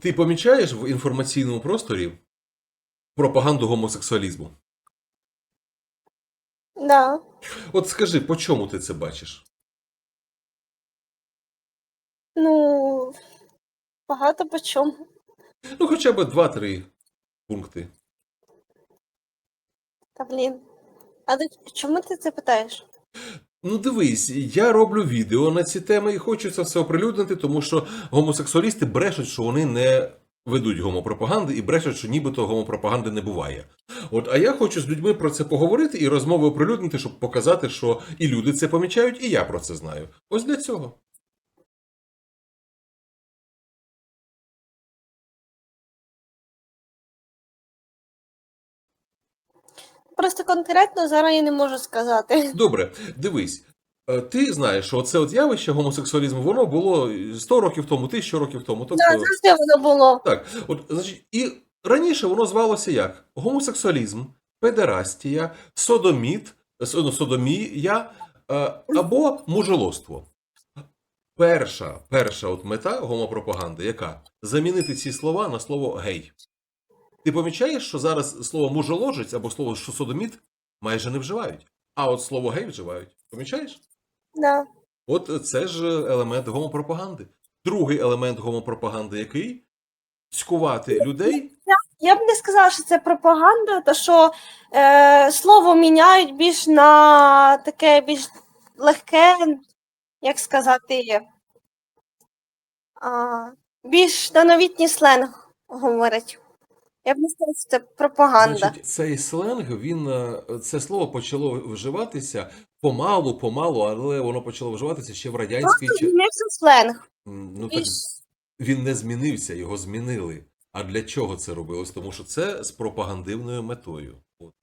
Ти помічаєш в інформаційному просторі пропаганду гомосексуалізму? Да. От скажи, по чому ти це бачиш? Ну, багато по чому. Ну, хоча б два-три пункти. Та блін. А ти чому ти це питаєш? Ну, дивись, я роблю відео на ці теми і хочу це все оприлюднити, тому що гомосексуалісти брешуть, що вони не ведуть гомопропаганди і брешуть, що нібито гомопропаганди не буває. От, а я хочу з людьми про це поговорити і розмови оприлюднити, щоб показати, що і люди це помічають, і я про це знаю. Ось для цього. Просто конкретно зараз я не можу сказати. Добре, дивись. е, Ти знаєш, що це от явище гомосексуалізму, воно було 100 років тому, 1000 років тому. Тобто, Да, завжди воно було. Так, от, значить, і раніше воно звалося як? Гомосексуалізм, педерастія, содоміт, ну, содомія е, або мужелоство. Перша, перша от мета гомопропаганди, яка? Замінити ці слова на слово гей. Ти помічаєш, що зараз слово мужеложець або слово содоміт майже не вживають, а от слово гей вживають. Помічаєш? Да. От це ж елемент гомопропаганди. Другий елемент гомопропаганди який? Цькувати людей Я б не сказала, що це пропаганда, то що е, слово міняють більш на таке більш легке, як сказати, а, більш на новітній сленг говорять. Я б не сказала, що це пропаганда. Значить, цей сленг, він е, це слово почало вживатися помалу, помалу, але воно почало вживатися ще в радянський час. Змінився сленг. Ну так він не змінився, його змінили. А для чого це робилось? Тому що це з пропагандивною метою. От.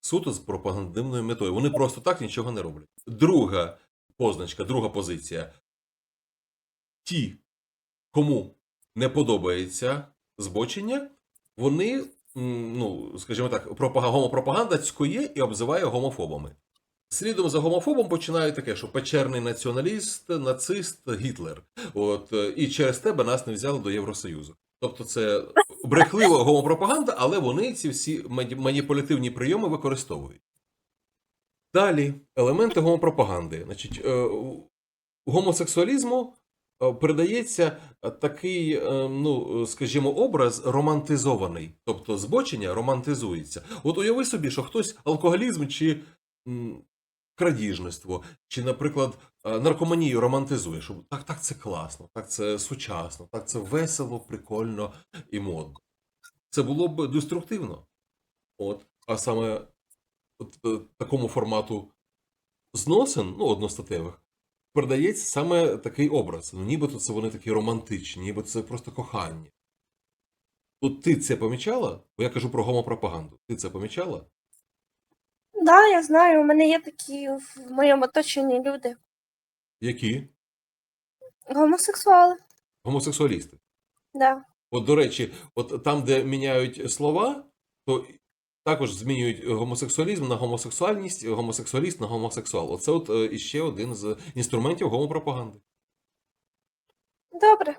Суто з пропагандивною метою. Вони просто так нічого не роблять. Друга позначка, друга позиція. Ті, кому не подобається збочення, вони, ну, скажімо так, пропага- гомопропаганда цькує і обзиває гомофобами. Слідом за гомофобом починає таке, що печерний націоналіст, нацист, Гітлер. От е, і через тебе нас не взяли до Євросоюзу. Тобто це брехлива гомопропаганда, але вони ці всі маніпулятивні прийоми використовують. Далі елементи гомопропаганди. Значить, е, гомосексуалізму передається е, такий, е, ну, е, скажімо, образ романтизований. Тобто збочення романтизується. От уяви собі, що хтось алкоголізм чи крадіжництво, чи, наприклад, е, наркоманію романтизує, що так, так це класно, так це сучасно, так це весело, прикольно і модно. Це було б деструктивно. От, а саме от, е, такому формату зносин, ну, одностатевих, передається саме такий образ. Ну, нібито це вони такі романтичні, ніби це просто кохання. От ти це помічала? Бо я кажу про гомопропаганду. Ти це помічала? Да, я знаю, у мене є такі в моєму оточенні люди. Які? Гомосексуали. Гомосексуалісти. Да. От, до речі, от там, де міняють слова, то також змінюють гомосексуалізм на гомосексуальність, гомосексуаліст на гомосексуал. Оце от е, іще один з інструментів гомопропаганди. Добре.